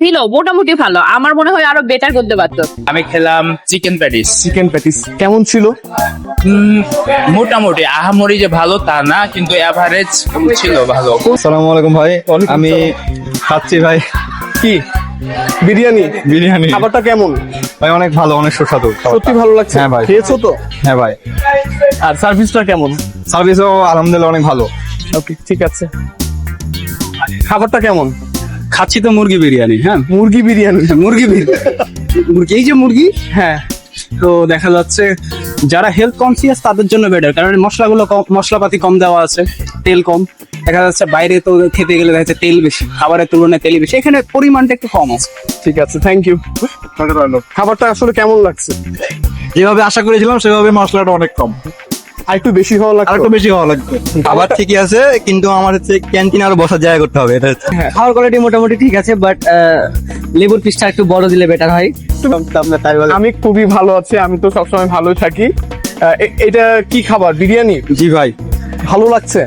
ছিল মোটামুটি ভালো। আমার মনে হয় আরও বেটার করতে পারতো। আমি খেলাম চিকেন প্যাটিস চিকেন প্যাটিস কেমন ছিল? মোটামুটি। আহামরি যে ভালো তা না কিন্তু অ্যাভারেজ ছিল ভালো। সালামু আলাইকুম ভাই। আমি খাচ্ছি ভাই। কি? বিরিয়ানি? বিরিয়ানি। খাবারটা কেমন? ভাই অনেক ভালো অনেক সুস্বাদু। সত্যি ভালো লাগছে? হ্যাঁ ভাই। খেয়েছো তো? হ্যাঁ ভাই। আর সার্ভিসটা কেমন? সার্ভিসও আলহামদুলিল্লাহ অনেক ভালো। ওকে ঠিক আছে। খাবারটা কেমন? খাচ্ছি তো মুরগি বিরিয়ানি হ্যাঁ? মুরগি বিরিয়ানি। মুরগি বিরিয়ানি। মুরগি এই যে মুরগি হ্যাঁ। তো দেখা যাচ্ছে যারা হেলথ কনসিয়াস তাদের জন্য বেটার কারণ মশলাগুলো কম মশলাপাতি কম দেওয়া আছে তেল কম। দেখা যাচ্ছে বাইরে তো খেতে গেলে দেখা যাচ্ছে তেল বেশি খাবারের তুলনায় তেল বেশি এখানে পরিমাণটা একটু কম আছে। ঠিক আছে থ্যাংক ইউ খাবারটা আসলে কেমন লাগছে? যেভাবে আশা করেছিলাম সেভাবে মশলাটা অনেক কম। আর একটু বেশি হওয়া আর লাগতো একটু বেশি ভালো লাগতো খাবার ঠিকই আছে কিন্তু আমার হচ্ছে ক্যান্টিন আরও বসার জায়গা করতে হবে এটা হচ্ছে। খাওয়ার কোয়ালিটি মোটামুটি ঠিক আছে বাট লেবুর পিসটা একটু বড় দিলে বেটার হয়। তাই বলে আমি খুবই ভালো আছি আমি তো সবসময় ভালো থাকি। এটা কি খাবার? বিরিয়ানি? জি ভাই। ভালো লাগছে?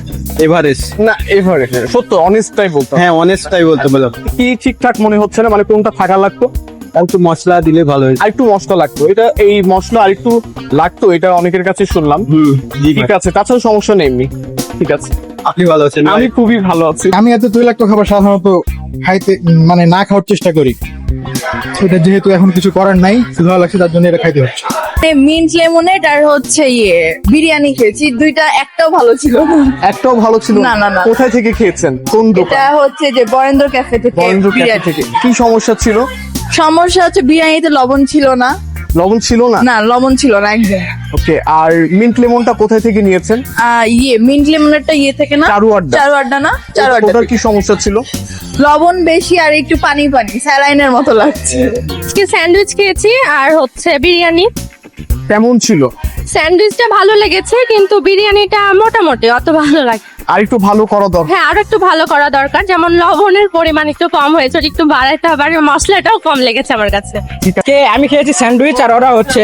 এভারেস্ট না এভারেস্ট সত্য অনেস্টটাই বলতো হ্যাঁ অনেস্টটাই বলতে বললাম কি ঠিকঠাক মনে হচ্ছে না? মানে কোনটা থাকা লাগতো? একটু মশলা দিলে ভালো হয়েছে আর একটু মশলা লাগতো। এটা এই মশলা আর একটু লাগতো এটা অনেকের কাছে শুনলাম। ঠিক আছে তাছাড়া সমস্যা নেই এমনি। ঠিক আছে। আপনি ভালো আছেন আমি খুবই ভালো আছি। আমি এত তৈলাক্ত খাবার সাধারণত খাইতে মানে না খাওয়ার চেষ্টা করি। এটা যেহেতু এখন কিছু করার নাই ভালো লাগছে তার জন্য এটা খাইতে হচ্ছে। মিন্ট লেমনেড আর হচ্ছে ইয়ে বিরিয়ানি খেয়েছি। দুইটা একটাও ভালো ছিল একটাও ভালো ছিল না, না, না। কোথায় থেকে খেয়েছেন? কোন এটা হচ্ছে যে বরেন্দ্র ক্যাফে থেকে বরেন্দ্র ক্যাফে থেকে। কি সমস্যা ছিল? সমস্যা হচ্ছে বিরিয়ানিতে লবণ ছিল না। লবণ ছিল না? না লবণ ছিল না একদম ওকে আর মিন্ট লেমনটা কোথায় থেকে নিয়েছেন? ইয়ে মিন্ট লেমনেডটা ইয়ে থেকে না? চারু আড্ডা। চারু আড্ডা না? চারু আড্ডা ওটার কি সমস্যা ছিল? লবণ বেশি আর একটু পানি পানি স্যালাইনের মতো লাগছে। আজকে স্যান্ডউইচ খেয়েছি আর হচ্ছে বিরিয়ানি। কেমন ছিল? স্যান্ডউইচটা ভালো লেগেছে কিন্তু বিরিয়ানিটা মোটামুটি অত ভালো লাগে আর একটু ভালো করা দরকার। হ্যাঁ আরও একটু ভালো করা দরকার। যেমন লবণের পরিমাণ একটু কম হয়েছে একটু বাড়াইতে হবে আর মশলাটাও কম লেগেছে আমার কাছে। কে আমি খেয়েছি স্যান্ডউইচ আর ওরা হচ্ছে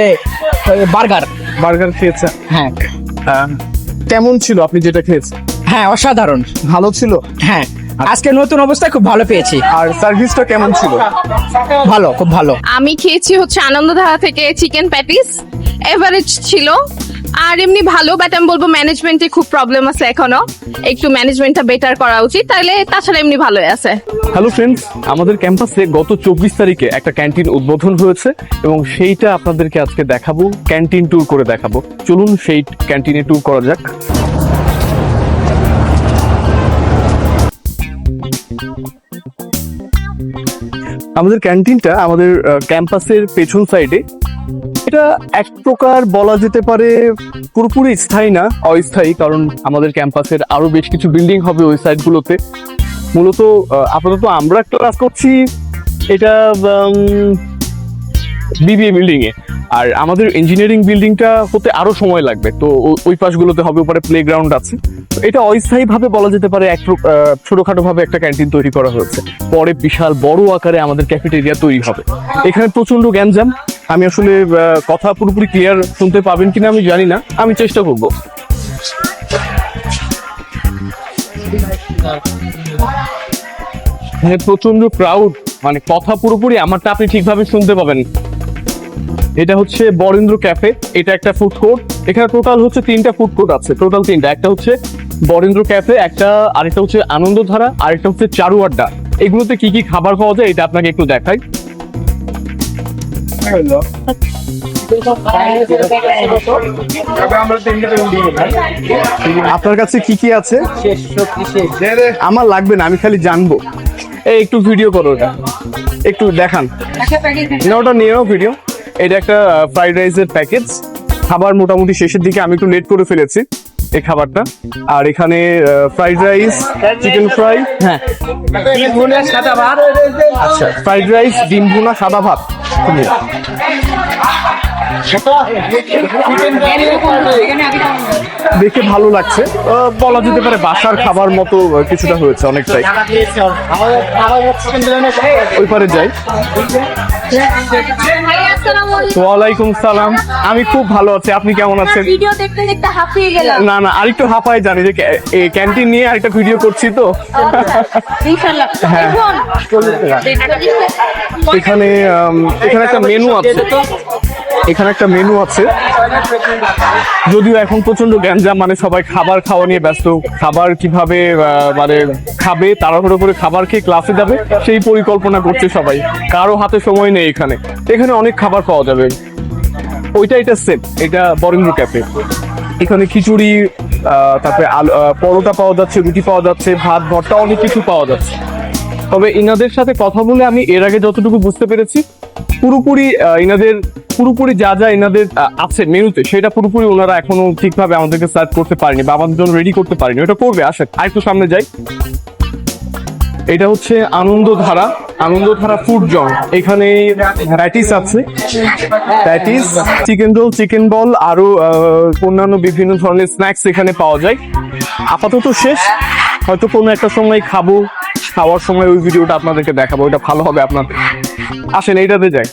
বার্গার। বার্গার খেয়েছেন হ্যাঁ। কেমন ছিল আপনি যেটা খেয়েছেন? হ্যাঁ অসাধারণ। ভালো ছিল? হ্যাঁ। আজকে নতুন অবস্থায় খুব ভালো পেয়েছি। আর সার্ভিসটা কেমন ছিল? ভালো খুব ভালো। আমি খেয়েছি হচ্ছে আনন্দধারা থেকে চিকেন প্যাটিস। এভারেজ ছিল। আর এমনি ভালো বাট আমি বলব ম্যানেজমেন্টে খুব প্রবলেম আছে এখনও। একটু ম্যানেজমেন্টটা বেটার করা উচিত, তাহলে তাছাড়া এমনি ভালো আছে। হ্যালো ফ্রেন্ডস আমাদের ক্যাম্পাসে গত চব্বিশ তারিখে একটা ক্যান্টিন উদ্বোধন হয়েছে, এবং সেইটা আপনাদেরকে আজকে দেখাবো ক্যান্টিন ট্যুর করে দেখাবো। চলুন সেই ক্যান্টিনে ট্যুর করা যাক। আমাদের ক্যান্টিনটা আমাদের ক্যাম্পাসের পেছন সাইডে এটা এক প্রকার বলা যেতে পারে পুরোপুরি স্থায়ী না, অস্থায়ী, কারণ আমাদের ক্যাম্পাসের আরও বেশ কিছু বিল্ডিং হবে ওই সাইডগুলোতে মূলত আপাতত আমরা ক্লাস করছি এটা বিবিএ বিল্ডিং এ আর আমাদের ইঞ্জিনিয়ারিং বিল্ডিংটা হতে আরও সময় লাগবে। তো ওই পাশগুলোতে হবে উপরে প্লে গ্রাউন্ড আছে এটা অস্থায়ী ভাবে বলা যেতে পারে এক ছোটখাটো ভাবে একটা ক্যান্টিন তৈরি করা হয়েছে। পরে বিশাল বড় আকারে আমাদের ক্যাফেটেরিয়া তৈরি হবে। এখানে প্রচণ্ড গ্যাঞ্জাম। আমি আসলে কথা পুরোপুরি ক্লিয়ার শুনতে পাবেন কিনা আমি জানি না। আমি চেষ্টা করব। হ্যাঁ প্রচণ্ড ক্রাউড মানে কথা পুরোপুরি আমারটা আপনি ঠিকভাবে শুনতে পাবেন। এটা হচ্ছে বরেন্দ্র ক্যাফে এটা একটা ফুড কোর্ট এখানে টোটাল হচ্ছে তিনটা ফুড কোর্ট আছে টোটাল তিনটা। একটা হচ্ছে বরেন্দ্র ক্যাফে একটা, আরেকটা হচ্ছে আনন্দধারা, আরেকটা হচ্ছে চারু আড্ডা এগুলোতে কি কি খাবার পাওয়া যায়, এটা আপনাকে একটু দেখাই। আপনার কাছে কি কি আছে? আমার লাগবে না আমি খালি জানব। এই একটু ভিডিও করো ওটা। একটু দেখান। না ওটা নিয়েও ভিডিও এটা একটা ফ্রাইড রাইসের প্যাকেজ খাবার মোটামুটি শেষের দিকে আমি একটু লেট করে ফেলেছি এই খাবারটা। আর এখানে ফ্রাইড রাইস চিকেন ফ্রাই হ্যাঁ। আচ্ছা ফ্রাইড রাইস ডিম ভুনা সাদা ভাত। দেখে ভালো লাগছে। বলা যেতে পারে বাসার খাবার মতো কিছুটা হয়েছে অনেকটাই। ওই পারে যাই। ওয়ালাইকুম সালাম। আমি খুব ভালো আছি। আপনি কেমন আছেন? ভিডিও দেখতে দেখতে হাঁপিয়ে গেলাম। না না আরেকটু হাঁপাই জানি যে ক্যান্টিন নিয়ে আরেকটা ভিডিও করছি তো। ইনশাআল্লাহ। হ্যাঁ। এখানে এখানে একটা মেনু আছে। এখানে একটা মেনু আছে। যদিও এখন প্রচণ্ড গ্যাঞ্জাম মানে সবাই খাবার খাওয়া নিয়ে ব্যস্ত। খাবার কীভাবে মানে খাবে, তাড়াহুড়ো করে খাবার খেয়ে ক্লাসে যাবে, সেই পরিকল্পনা করছে সবাই। কারও হাতে সময় নেই এখানে। এখানে অনেক খাবার পাওয়া যাবে। ওইটা এটা সেট এটা বরেন্দ্র ক্যাফে এখানে খিচুড়ি তারপরে আলু পরোটা পাওয়া যাচ্ছে, রুটি পাওয়া যাচ্ছে, ভাত, ভর্তা, অনেক কিছু পাওয়া যাচ্ছে। তবে ইনাদের সাথে কথা বলে আমি এর আগে যতটুকু বুঝতে পেরেছি, পুরোপুরি ইনাদের পুরোপুরি যা যা এনাদের আছে মেনুতে, সেটা পুরোপুরি ওনারা এখনও ঠিকভাবে আমাদেরকে সার্ভ করতে পারেনি বা আমাদের জন্য রেডি করতে পারেনি। ওটা করবে, আসেন, আরেকটু সামনে যাই। এটা হচ্ছে আনন্দধারা আনন্দধারা ফুড জং এখানে প্যাটিস আছে patties chicken roll chicken ball আরও অন্যান্য বিভিন্ন ধরনের স্ন্যাক্স এখানে পাওয়া যায়। আপাতত শেষ, হয়তো কোনো একটা সময় খাব, খাওয়ার সময় ওই ভিডিওটা আপনাদেরকে দেখাবো ওটা ভালো হবে আপনাদের। আসেন, এইটাতে যাই।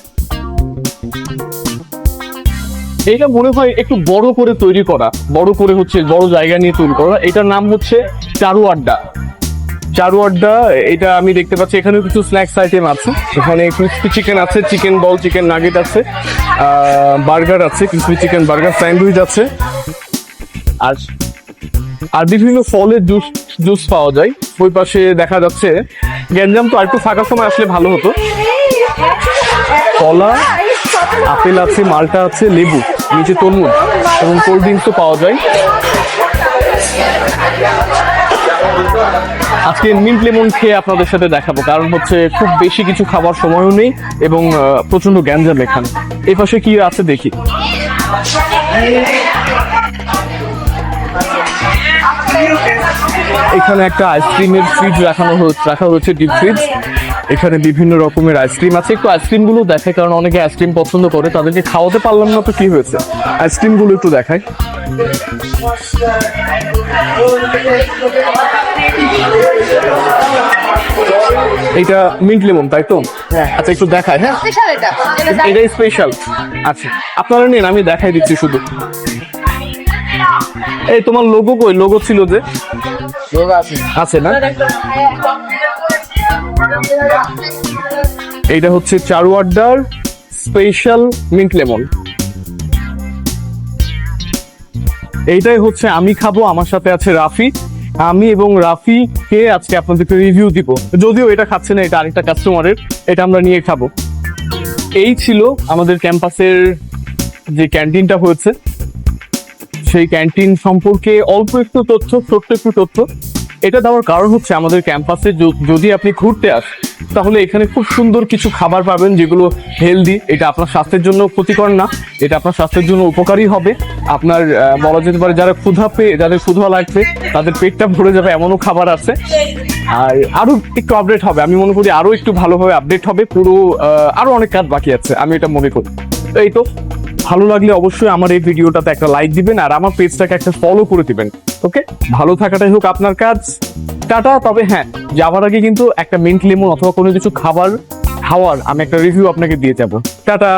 এইটা মনে হয় একটু বড় করে তৈরি করা। বড় করে হচ্ছে বড় জায়গা নিয়ে তৈরি করা। এটার নাম হচ্ছে চারু আড্ডা। চারু আড্ডা, এটা আমি দেখতে পাচ্ছি এখানে কিছু স্ন্যাক্স আইটেম আছে। এখানে ক্রিসপি চিকেন আছে চিকেন বল চিকেন নাগেট আছে বার্গার আছে ক্রিসপি চিকেন বার্গার স্যান্ডউইচ আছে। আর আর বিভিন্ন ফলের জুস জুস পাওয়া যায়। ওই পাশে দেখা যাচ্ছে, গ্যাঞ্জাম তো একটু ফাঁকা সময় আসলে ভালো হতো। কলা, আপেল আছে, মালটা আছে, লেবু। নিচে তরমুজ এবং কোল্ড ড্রিঙ্কসও পাওয়া যায়। আজকে মিন্ট লেমন খেয়ে আপনাদের সাথে দেখাবো, কারণ হচ্ছে খুব বেশি কিছু খাবার সময়ও নেই এবং প্রচণ্ড গ্যাঞ্জাম এখানে। এই পাশে কি আছে দেখি। এখানে একটা আইসক্রিমের ফ্রিজ রাখানো রাখা হয়েছে ডিপ ফ্রিজ এখানে বিভিন্ন রকমের আইসক্রিম আছে। একটু আইসক্রিমগুলো দেখায় কারণ অনেকে আইসক্রিম পছন্দ করে তাদেরকে খাওয়াতে পারলাম না তো কি হয়েছে? আইসক্রিমগুলো একটু দেখায় এটা মিন্ট লেমন তাই তো? আচ্ছা একটু দেখায় হ্যাঁ? এটাই স্পেশাল। আচ্ছা আপনারা নিন আমি দেখাই দিচ্ছি শুধু। এই তোমার লোগো কই? লোগো ছিল যে? আছে। না? এইটা হচ্ছে চারু আড্ডার স্পেশাল মিন্ট লেমন এইটাই হচ্ছে আমি খাব, আমার সাথে আছে রাফি। আমি এবং রাফি কে আজকে আপনাদেরকে রিভিউ দিব। যদিও এটা খাচ্ছে না, এটা আরেকটা কাস্টমারের এটা আমরা নিয়ে খাব। এই ছিল আমাদের ক্যাম্পাসের যে ক্যান্টিনটা হয়েছে। সেই ক্যান্টিন সম্পর্কে অল্প একটু তথ্য, ছোট্ট একটু তথ্য। এটা দেওয়ার কারণ হচ্ছে আমাদের ক্যাম্পাসে যদি আপনি ঘুরতে আসেন তাহলে এখানে খুব সুন্দর কিছু খাবার পাবেন যেগুলো হেলদি এটা আপনার স্বাস্থ্যের জন্য ক্ষতিকর না, এটা আপনার স্বাস্থ্যের জন্য উপকারী হবে। আপনার বলা যেতে পারে যারা ক্ষুধা পেয়ে যাদের ক্ষুধা লাগবে তাদের পেটটা ভরে যাবে এমনও খাবার আছে। আর আরও একটু আপডেট হবে, আমি মনে করি আরও একটু ভালোভাবে আপডেট হবে। পুরো আরও অনেক কাজ বাকি আছে, আমি এটা মনে করি। এই তো, ভালো লাগলে অবশ্যই আমার এই ভিডিওটাতে একটা লাইক দিবেন, আর আমার পেজটাকে একটা ফলো করে দিবেন। ওকে ভালো থাকাটাই হোক আপনার কাজ। টাটা, তবে হ্যাঁ যাওয়ার আগে কিন্তু একটা মিন্ট লেমন অথবা কোনো কিছু খাবার, খাওয়ার আমি একটা রিভিউ আপনাকে দিয়ে যাব। টাটা!